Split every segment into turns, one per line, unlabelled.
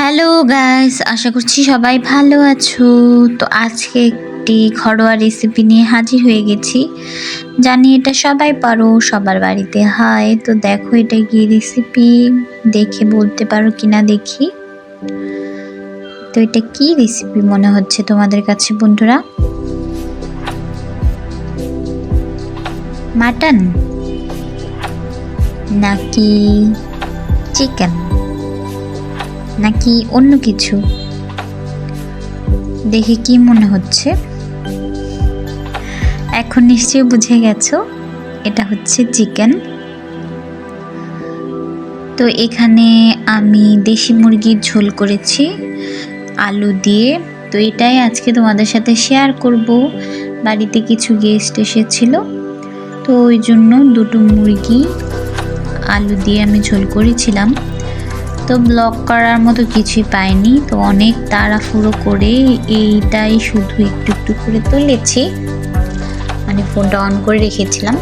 Hello guys, আশা করছি সবাই ভালো আছো। তো আজকে একটি ঘরোয়া রেসিপি নিয়ে হাজির হয়ে গেছি। জানি এটা সবাই পারো, সবার বাড়িতে হয়। তো দেখো এটা কি রেসিপি দেখে বলতে পারো কিনা দেখি। তো এটা কি রেসিপি মনে হচ্ছে তোমাদের কাছে বন্ধুরা? মাটন? নাকি চিকেন নাকি অন্য কিছু? দেখে কি মনে হচ্ছে। এখন নিশ্চয়ই বুঝে গেছো, এটা হচ্ছে চিকেন তো এখানে আমি দেশি মুরগির ঝোল করেছি, আলু দিয়ে। তো এটাই আজকে তোমাদের সাথে শেয়ার করব। বাড়িতে কিছু গেস্ট এসেছিল, তো ওই জন্য দুটো মুরগি, আলু দিয়ে আমি ঝোল করেছিলাম। তো ব্লগ করার মতো কিছুই পাইনি। তো অনেক তাড়াহুড়ো করে এইটাই শুধু একটু একটু করে তুলেছি। মানে ফোনটা অন করে রেখেছিলাম।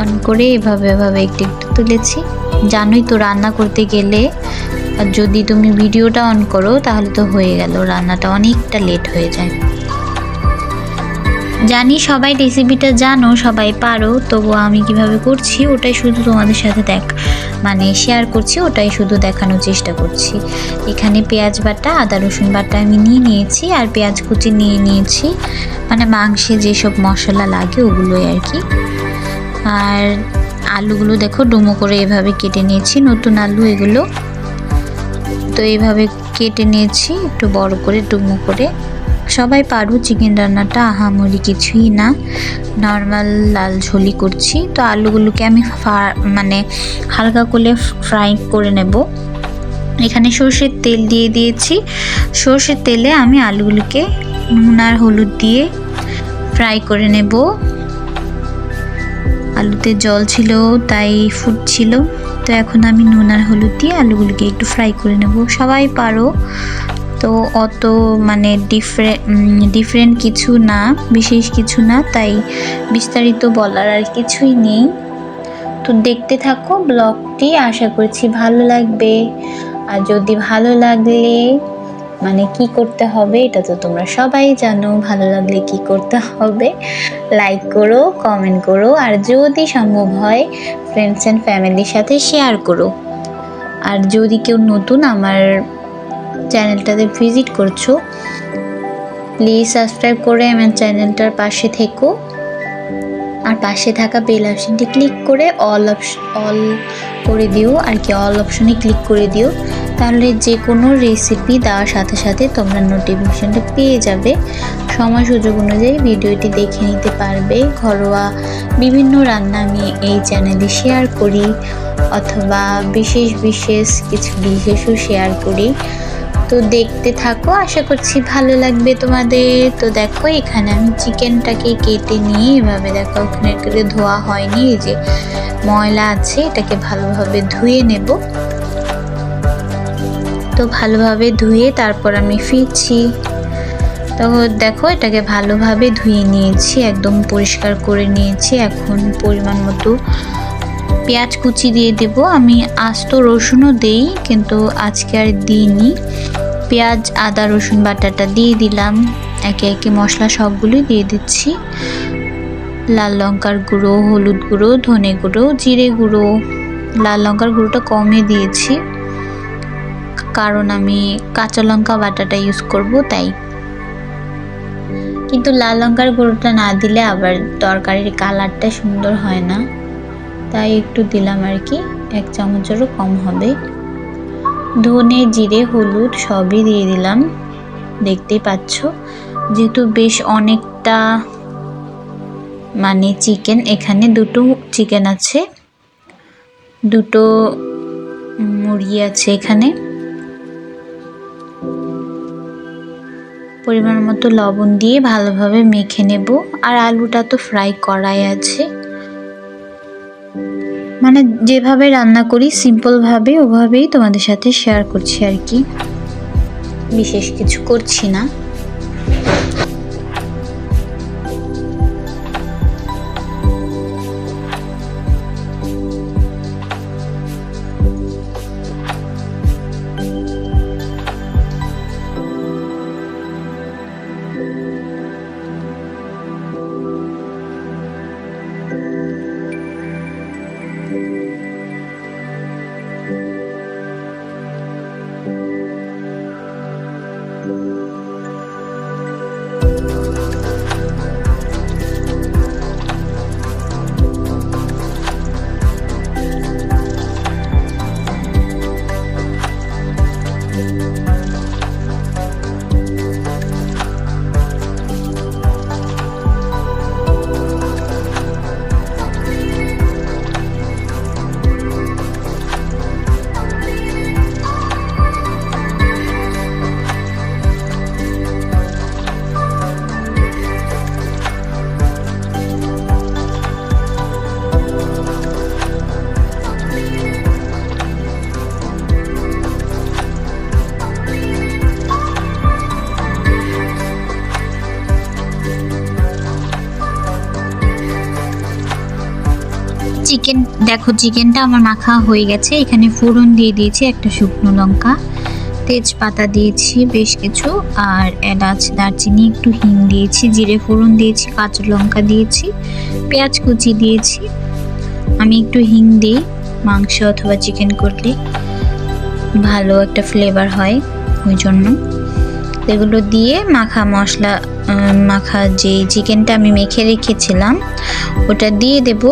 অন করে এভাবে এভাবে একটু একটু তুলেছি। জানোই তো রান্না করতে গেলে, আর যদি তুমি ভিডিওটা অন করো, তাহলে তো হয়ে গেল। রান্নাটা অনেকটা লেট হয়ে যায়। জানি সবাই রেসিপিটা জানো, সবাই পারো তবু আমি কীভাবে করছি, ওটাই শুধু তোমাদের সাথে দেখ মানে শেয়ার করছি, ওটাই শুধু দেখানোর চেষ্টা করছি। এখানে পেঁয়াজ বাটা, আদা রসুন বাটা আমি নিয়ে নিয়েছি আর পেঁয়াজ কুচি নিয়ে নিয়েছি। মানে মাংসে যেসব মশলা লাগে ওগুলোই আর কি। আর আলুগুলো দেখো ডুমো করে এভাবে কেটে নিয়েছি, নতুন আলু এগুলো। তো এইভাবে কেটে নিয়েছি, একটু বড় করে ডুমো করে। সবাই পারু, চিকেন রান্নাটা, আহামরি কিছুই না। নর্মাল লাল ঝোলি করছি। তো আলুগুলোকে আমি মানে হালকা করে ফ্রাই করে নেব। এখানে সর্ষের তেল দিয়ে দিয়েছি। সর্ষের তেলে আমি আলুগুলোকে নুন আর হলুদ দিয়ে ফ্রাই করে নেব। আলুতে জল ছিল, তাই ফুটছিল তো এখন আমি নুন আর হলুদ দিয়ে আলুগুলোকে একটু ফ্রাই করে নেব। সবাই পারো। তো অত মানে ডিফারেন্ট ডিফারেন্ট কিছু না, বিশেষ কিছু না, তাই বিস্তারিত বলার আর কিছুই নেই। তো দেখতে থাকো ব্লগটি, আশা করছি ভালো লাগবে। আর যদি ভালো লাগলে মানে কি করতে হবে, এটা তো তোমরা সবাই জানো, ভালো লাগলে কি করতে হবে লাইক করো কমেন্ট করো, আর যদি সম্ভব হয় ফ্রেন্ডস অ্যান্ড ফ্যামিলির সাথে শেয়ার করো। আর যদি কেউ নতুন আমার চ্যানেলটাতে ভিজিট করছ প্লিজ সাবস্ক্রাইব করে আমার চ্যানেলটার পাশে থেকো। আর পাশে থাকা বেল অপশনটি ক্লিক করে অল অপশন অল করে দিও, আর কি অল অপশনে ক্লিক করে দিও। তাহলে যে কোনো রেসিপি দেওয়ার সাথে সাথে তোমরা নোটিফিকেশনটা পেয়ে যাবে। সময় সুযোগ অনুযায়ী ভিডিওটি দেখে নিতে পারবে। ঘরোয়া বিভিন্ন রান্না আমি এই চ্যানেলে শেয়ার করি, অথবা বিশেষ বিশেষ কিছু বিশেষও শেয়ার করি। তো দেখতে থাকো, আশা করছি ভালো লাগবে তোমাদের। তো দেখো, এখানে আমি চিকেনটাকে কেটে নিয়ে এভাবে দেখো, ওখানে কেটে ধোয়া হয়নি, এই যে ময়লা আছে, এটাকে ভালোভাবে ধুয়ে নেব। তো ভালোভাবে ধুয়ে তারপর আমি ফিরছি। তো দেখো, এটাকে ভালোভাবে ধুয়ে নিয়েছি, একদম পরিষ্কার করে নিয়েছি, এখন পরিমাণ মতো পেঁয়াজ কুচি দিয়ে দেব। আমি আস্ত রসুনও দেই, কিন্তু আজকে আর দিইনি। পেঁয়াজ, আদা, রসুন বাটাটা দিয়ে দিলাম। একে একে মশলা সবগুলোই দিয়ে দিচ্ছি। লাল লঙ্কার গুঁড়ো, হলুদ গুঁড়ো, ধনে গুঁড়ো, জিরে গুঁড়ো। লাল লঙ্কার গুঁড়োটা কমে দিয়েছি। কারণ আমি কাঁচা লঙ্কা বাটাটা ইউজ করব, তাই। কিন্তু লাল লঙ্কার গুঁড়োটা না দিলে আবার তরকারির কালারটা সুন্দর হয় না। তাই একটু দিলাম আর কি। এক চামচেরও কম হবে। ধনে, জিরে, হলুদ সবই দিয়ে দিলাম। দেখতেই পাচ্ছ, যেহেতু বেশ অনেকটা মানে চিকেন, এখানে দুটো চিকেন আছে। দুটো মুরগি আছে এখানে। পরিমাণ মতো লবণ দিয়ে ভালোভাবে মেখে নেব। আর আলুটা তো ফ্রাই করাই আছে। মানে যেভাবে রান্না করি সিম্পলভাবে ওভাবেই তোমাদের সাথে শেয়ার করছি আর কি। বিশেষ কিছু করছি না। you চিকেন, দেখো চিকেনটা আমার মাখা হয়ে গেছে। এখানে ফোড়ন দিয়ে দিয়েছি একটা শুকনো লঙ্কা, তেজপাতা দিয়েছি বেশ কিছু, আর এলাচ, দারচিনি, একটু হিং দিয়েছি, জিরে ফোড়ন দিয়েছি, কাঁচা লঙ্কা দিয়েছি, পেঁয়াজ কুচি দিয়েছি। আমি একটু হিং দিই, মাংস অথবা চিকেন করলে ভালো একটা ফ্লেভার হয় ওই জন্য এগুলো দিয়ে মাখা মশলা মাখা যে চিকেনটা আমি মেখে রেখেছিলাম, ওটা দিয়ে দেব।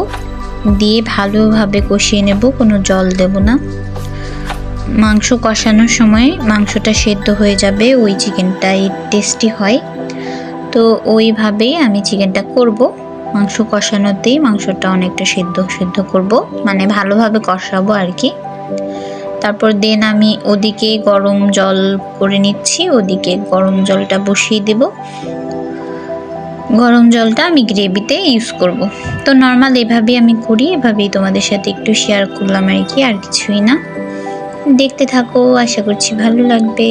দিয়ে ভালোভাবে কষিয়ে নেব, কোনো জল দেব না। মাংস কষানোর সময় মাংসটা সেদ্ধ হয়ে যাবে, ওই চিকেনটাই টেস্টি হয়। তো ওইভাবেই আমি চিকেনটা করব। মাংস কষানোতেই মাংসটা অনেকটা সেদ্ধ সেদ্ধ করব মানে ভালোভাবে কষাবো আর কি। তারপর দেন আমি ওদিকে গরম জল করে নিচ্ছি, ওদিকে গরম জলটা বসিয়ে দেব। গরম জলটা আমি গ্রেভিতে ইউজ করব। তো নর্মাল এভাবেই আমি করি, এভাবেই তোমাদের সাথে একটু শেয়ার করলাম আর কি, আর কিছুই না। দেখতে থাকো, আশা করছি ভালো লাগবে।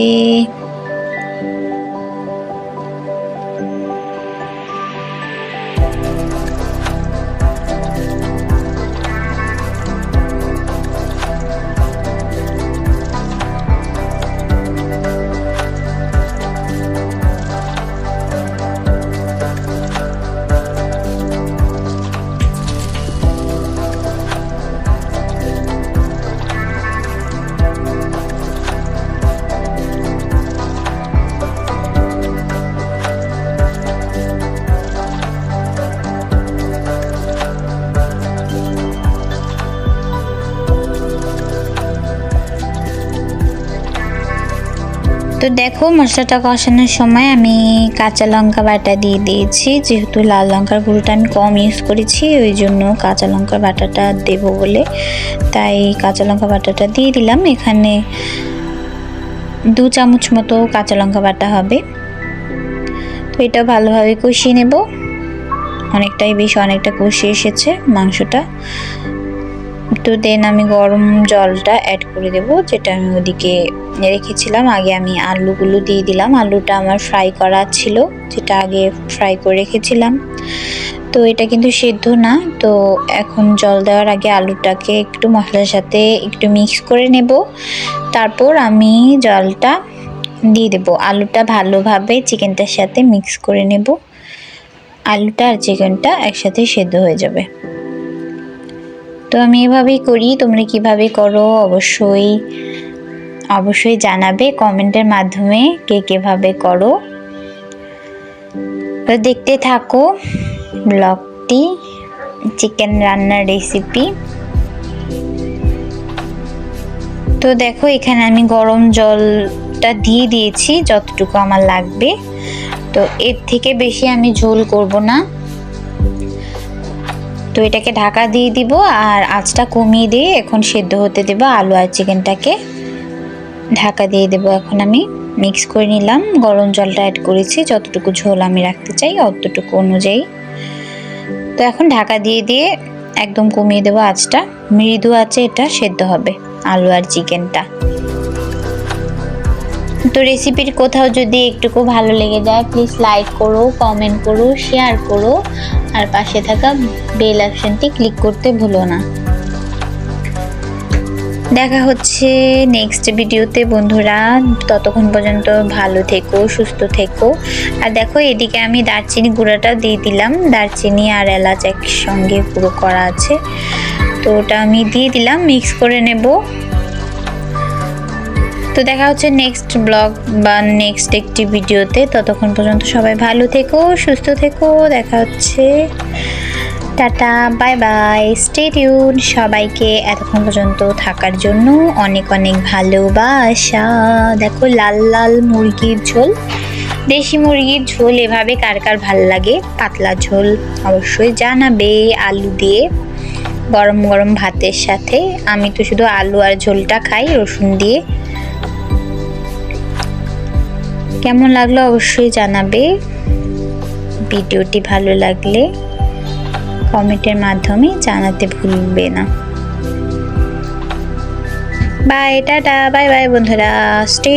তো দেখো মশলাটা কষানোর সময় আমি কাঁচা লঙ্কা বাটা দিয়ে দিয়েছি। যেহেতু লাল লঙ্কার গুঁড়োটা আমি কম ইউজ করেছি, ওই জন্য কাঁচা লঙ্কার বাটাটা দেবো বলে। তাই কাঁচা লঙ্কা বাটাটা দিয়ে দিলাম। এখানে দু চামচ মতো কাঁচা লঙ্কা বাটা হবে। তো এটা ভালোভাবে কষিয়ে নেব। অনেকটাই বেশ, অনেকটা কষিয়ে এসেছে মাংসটা। তো দেন আমি গরম জলটা অ্যাড করে দেব, যেটা আমি ওদিকে রেখেছিলাম। আগে আমি আলুগুলো দিয়ে দিলাম। আলুটা আমার ফ্রাই করা ছিল, যেটা আগে ফ্রাই করে রেখেছিলাম। তো এটা কিন্তু সেদ্ধ না, তো এখন জল দেওয়ার আগে আলুটাকে একটু মশলার সাথে একটু মিক্স করে নেব। তারপর আমি জলটা দিয়ে দেব। আলুটা ভালোভাবে চিকেনটার সাথে মিক্স করে নেব। আলুটা আর চিকেনটা একসাথে সেদ্ধ হয়ে যাবে। তো আমি এভাবেই করি, তোমরা কীভাবে করো অবশ্যই অবশ্যই জানাবে কমেন্টের মাধ্যমে কে কীভাবে করো। তো দেখতে থাকো ব্লগটি, চিকেন রান্নার রেসিপি তো দেখো, এখানে আমি গরম জলটা দিয়ে দিয়েছি, যতটুকু আমার লাগবে। তো এর থেকে বেশি আমি ঝোল করব না। তো এটাকে ঢাকা দিয়ে দিব আর আঁচটা কমিয়ে দিয়ে এখন সেদ্ধ হতে দেব আলু আর চিকেনটাকে। ঢাকা দিয়ে দেব এখন আমি। মিক্স করে নিলাম। গরম জলটা অ্যাড করেছি। যতটুকু ঝোল আমি রাখতে চাই অতটুকু অনুযায়ী। তো এখন ঢাকা দিয়ে দিয়ে একদম কমিয়ে দেবো আঁচটা। মৃদু আছে এটা সেদ্ধ হবে আলু আর চিকেনটা। তো রেসিপির কোথাও যদি একটুকু ভালো লেগে যায় প্লিজ লাইক করো কমেন্ট করো শেয়ার করো। আর পাশে থাকা বেল অপশনটি ক্লিক করতে ভুলো না। দেখা হচ্ছে নেক্সট ভিডিওতে, বন্ধুরা। ততক্ষণ পর্যন্ত ভালো থেকো, সুস্থ থেকো। আর দেখো, এদিকে আমি দারচিনি গুঁড়াটা দিয়ে দিলাম। দারচিনি আর এলাচ একসঙ্গে পুরো করা আছে। তো ওটা আমি দিয়ে দিলাম, মিক্স করে নেব। তো দেখা হচ্ছে নেক্সট ব্লগ বা নেক্সট একটি ভিডিওতে। ততক্ষণ পর্যন্ত সবাই ভালো থেকো, সুস্থ থেকো। দেখা হচ্ছে। Tata bye bye stay tune সবাইকে এতক্ষণ পর্যন্ত থাকার জন্য অনেক অনেক ভালোবাসা। দেখো লাল লাল মুরগির ঝোল। দেশি মুরগির ঝোল এভাবে কার কার ভালো লাগে? পাতলা ঝোল অবশ্যই জানাবে আলু দিয়ে গরম গরম ভাতের সাথে। আমি তো শুধু আলু আর ঝোলটা খাই, রসুন দিয়ে। কেমন লাগল অবশ্যই জানাবে। ভিডিওটি ভালো লাগলে কমেন্টের মাধ্যমে জানাতে ভুলবে না। বাই, টাটা, বাই বাই বন্ধুরা। স্টে